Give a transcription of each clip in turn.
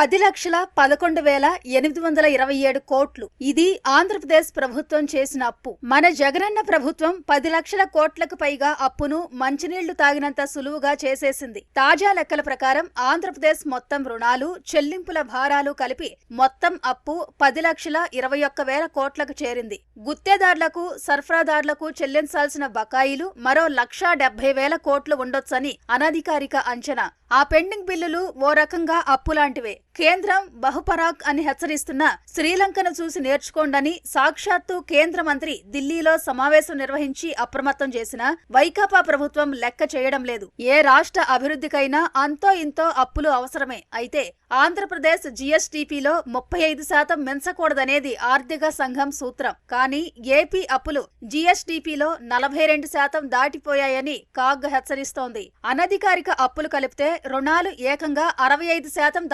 పది లక్షల పదకొండు వేల ఎనిమిది వందల ఇరవై ఏడు కోట్లు. ఇది ఆంధ్రప్రదేశ్ ప్రభుత్వం చేసిన అప్పు. మన జగనన్న ప్రభుత్వం పది లక్షల కోట్లకు పైగా అప్పును మంచినీళ్ళు తాగినంత సులువుగా చేసేసింది. తాజా లెక్కల ప్రకారం ఆంధ్రప్రదేశ్ మొత్తం రుణాలు చెల్లింపుల భారాలు కలిపి మొత్తం అప్పు పది లక్షల ఇరవై ఒక్క వేల కోట్లకు చేరింది. గుత్తేదారులకు సరఫరాదారులకు చెల్లించాల్సిన బకాయిలు మరో లక్షా డెబ్బై వేల కోట్లు ఉండొచ్చని అనధికారిక అంచనా. ఆ పెండింగ్ బిల్లులు ఓ రకంగా అప్పులాంటివే కేంద్రం బహుపరాక్ అని హెచ్చరిస్తున్న శ్రీలంకను చూసి నేర్చుకోండని సాక్షాత్తు కేంద్ర మంత్రి ఢిల్లీలో సమావేశం నిర్వహించి అప్రమత్తం చేసిన వైకాపా ప్రభుత్వం లెక్క చేయడం లేదు. ఏ రాష్ట్ర అభివృద్ధికైనా అంతో ఇంతో అప్పులు అవసరమే. అయితే ఆంధ్రప్రదేశ్ జీఎస్టీపీలో ముప్పై ఐదు శాతం మించకూడదనేది ఆర్థిక సంఘం సూత్రం. కానీ ఏపీ అప్పులు జీఎస్టీపీలో నలభై రెండు శాతం దాటిపోయాయని కాగ్ హెచ్చరిస్తోంది. అనధికారిక అప్పులు కలిపితే రుణాలు ఏకంగా అరవై ఐదు శాతం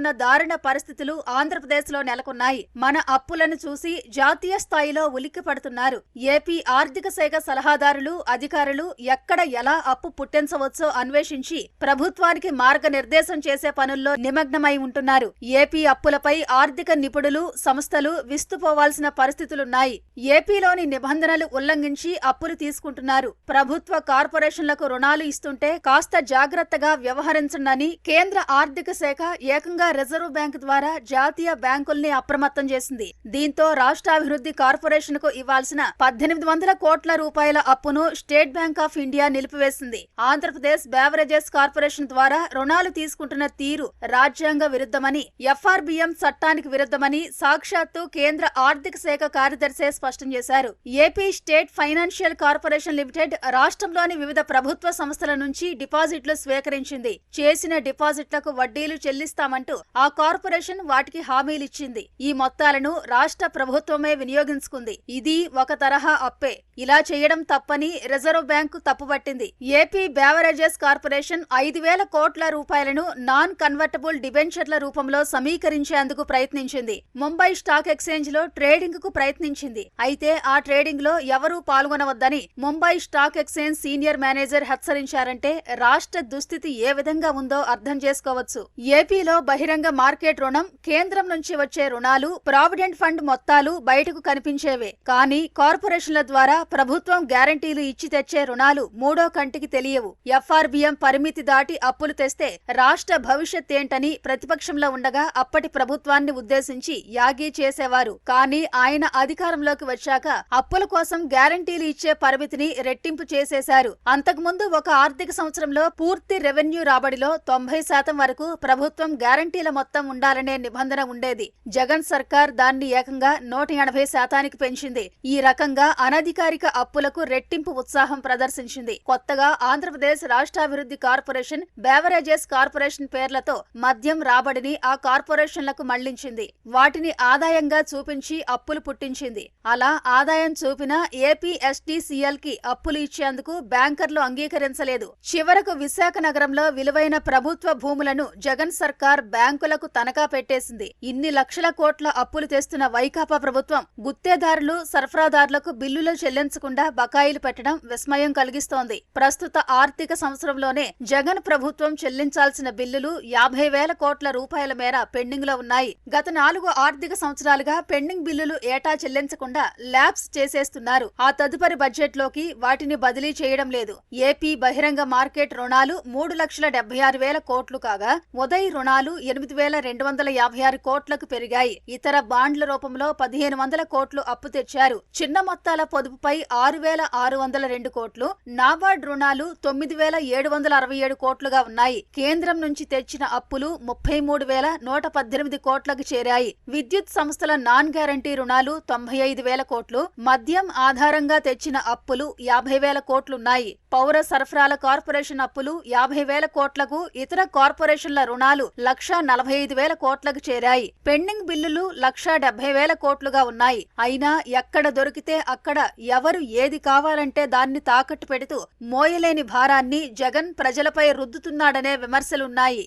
ఎదుర్కొంటున్న దారుణ పరిస్థితులు ఆంధ్రప్రదేశ్లో నెలకొన్నాయి. మన అప్పులను చూసి జాతీయ స్థాయిలో ఉలిక్కి పడుతున్నారు. ఏపీ ఆర్థిక శాఖ సలహాదారులు అధికారులు ఎక్కడ ఎలా అప్పు పుట్టించవచ్చో అన్వేషించి ప్రభుత్వానికి మార్గనిర్దేశం చేసే పనుల్లో నిమగ్నమై ఉంటున్నారు. ఏపీ అప్పులపై ఆర్థిక నిపుణులు సంస్థలు విస్తుపోవాల్సిన పరిస్థితులున్నాయి. ఏపీలోని నిబంధనలు ఉల్లంఘించి అప్పులు తీసుకుంటున్నారు. ప్రభుత్వ కార్పొరేషన్లకు రుణాలు ఇస్తుంటే కాస్త జాగ్రత్తగా వ్యవహరించండని కేంద్ర ఆర్థిక శాఖ ఏకంగా రిజర్వ్ బ్యాంక్ ద్వారా జాతీయ బ్యాంకుల్ని అప్రమత్తం చేసింది. దీంతో రాష్ట్రాభివృద్ధి కార్పొరేషన్కు ఇవ్వాల్సిన పద్దెనిమిది వందల కోట్ల రూపాయల అప్పును స్టేట్ బ్యాంక్ ఆఫ్ ఇండియా నిలిపివేసింది. ఆంధ్రప్రదేశ్ బేవరేజెస్ కార్పొరేషన్ ద్వారా రుణాలు తీసుకుంటున్న తీరు రాజ్యాంగ విరుద్ధమని ఎఫ్ఆర్బిఎం చట్టానికి విరుద్ధమని సాక్షాత్తు కేంద్ర ఆర్థిక శాఖ కార్యదర్శి స్పష్టం చేశారు. AP state financial corporation limited రాష్ట్రంలోని వివిధ ప్రభుత్వ సంస్థల నుంచి డిపాజిట్లు స్వీకరించింది. చేసిన డిపాజిట్లకు వడ్డీలు చెల్లిస్తామంటూ ఆ కార్పొరేషన్ వాటికి హామీలిచ్చింది. ఈ మొత్తాలను రాష్ట్ర ప్రభుత్వమే వినియోగించుకుంది. ఇది ఒక తరహా అప్పే. ఇలా చేయడం తప్పని రిజర్వ్ బ్యాంకు తప్పుపట్టింది. ఏపీ బేవరేజెస్ కార్పొరేషన్ ఐదు వేల కోట్ల రూపాయలను నాన్ కన్వర్టబుల్ డిబెంచర్ల రూపంలో సమీకరించేందుకు ప్రయత్నించింది. ముంబై స్టాక్ ఎక్స్చేంజ్లో ట్రేడింగ్కు ప్రయత్నించింది. అయితే ఆ ట్రేడింగ్లో ఎవరూ పాల్గొనవద్దని Mumbai stock exchange senior manager హెచ్చరించారంటే రాష్ట్ర దుస్థితి ఏ విధంగా ఉందో అర్థం చేసుకోవచ్చు. ఏపీలో బహిరంగ మార్కెట్ రుణం కేంద్రం నుంచి వచ్చే రుణాలు ప్రావిడెంట్ ఫండ్ మొత్తాలు బయటకు కనిపించేవే. కానీ కార్పొరేషన్ల ద్వారా ప్రభుత్వం గ్యారంటీలు ఇచ్చి తెచ్చే రుణాలు మూడో కంటికి తెలియవు. ఎఫ్ఆర్బిఎం పరిమితి దాటి అప్పులు తెస్తే రాష్ట్ర భవిష్యత్ ఏంటని ప్రతిపక్షంలో ఉండగా అప్పటి ప్రభుత్వాన్ని ఉద్దేశించి యాగీ చేసేవారు. కానీ ఆయన అధికారంలోకి వచ్చాక అప్పుల కోసం గ్యారంటీలు ఇచ్చే పరిమితిని రెట్టింపు చేసేశారు. అంతకుముందు ఒక ఆర్థిక సంవత్సరంలో పూర్తి రెవెన్యూ రాబడిలో తొంభై శాతం వరకు ప్రభుత్వం గ్యారంటీల మొత్తం ఉండాలనే నిబంధన ఉండేది. జగన్ సర్కార్ దాన్ని ఏకంగా నూట ఎనభై శాతానికి పెంచింది. ఈ రకంగా అనధికారిక అప్పులకు రెట్టింపు ఉత్సాహం ప్రదర్శించింది. కొత్తగా ఆంధ్రప్రదేశ్ రాష్ట్రాభివృద్ధి కార్పొరేషన్ బేవరేజెస్ కార్పొరేషన్ పేర్లతో మద్యం రాబడిని ఆ కార్పొరేషన్లకు మళ్ళించింది. వాటిని ఆదాయంగా చూపించి అప్పులు పుట్టించింది. అలా ఆదాయం చూపిన ఏపీ ఎస్టీసీఎల్కి అప్పులు ఇచ్చేందుకు బ్యాంకర్లు అంగీకరించలేదు. చివరకు విశాఖ నగరంలో విలువైన ప్రభుత్వ భూములను జగన్ సర్కార్ బ్యాంక్ బ్యాంకులకు తనఖా పెట్టేసింది. ఇన్ని లక్షల కోట్ల అప్పులు తెస్తున్న వైకాపా ప్రభుత్వం గుత్తేదారులు సరఫరాదారులకు బిల్లులు చెల్లించకుండా బకాయిలు పెట్టడం విస్మయం కలిగిస్తోంది. ప్రస్తుత ఆర్థిక సంవత్సరంలోనే జగన్ ప్రభుత్వం చెల్లించాల్సిన బిల్లులు యాభై వేల కోట్ల రూపాయల మేర పెండింగ్లో ఉన్నాయి. గత నాలుగు ఆర్థిక సంవత్సరాలుగా పెండింగ్ బిల్లులు ఏటా చెల్లించకుండా ల్యాబ్స్ చేసేస్తున్నారు. ఆ తదుపరి బడ్జెట్లోకి వాటిని బదిలీ చేయడం లేదు. ఏపీ బహిరంగ మార్కెట్ రుణాలు మూడు లక్షల డెబ్బై ఆరు వేల కోట్లు కాగా ఉదయ్ రుణాలు ఎనిమిది వేల రెండు వందల యాభై ఆరు కోట్లకు పెరిగాయి. ఇతర బాండ్ల రూపంలో పదిహేను వందల కోట్లు అప్పు తెచ్చారు. చిన్న మొత్తాల పొదుపుపై ఆరు వేల ఆరు వందల రెండు కోట్లు నాబార్డ్ రుణాలు తొమ్మిది వేల ఏడు వందల అరవై ఏడు కోట్లుగా ఉన్నాయి. కేంద్రం నుంచి తెచ్చిన అప్పులు ముప్పై మూడు వేల నూట పద్దెనిమిది కోట్లకు చేరాయి. విద్యుత్ సంస్థల నాన్ గ్యారంటీ రుణాలు తొంభై ఐదు వేల కోట్లు మద్యం ఆధారంగా తెచ్చిన అప్పులు యాభై వేల కోట్లున్నాయి. పౌర సరఫరాల కార్పొరేషన్ అప్పులు యాభై వేల కోట్లకు ఇతర కార్పొరేషన్ల రుణాలు లక్షా నలభై ఐదు వేల కోట్లకు చేరాయి. పెండింగ్ బిల్లులు లక్షా డెబ్బై వేల కోట్లుగా ఉన్నాయి. అయినా ఎక్కడ దొరికితే అక్కడ ఎవరు ఏది కావాలంటే దాన్ని తాకట్టు పెడుతూ మోయలేని భారాన్ని జగన్ ప్రజలపై రుద్దుతున్నాడనే విమర్శలున్నాయి.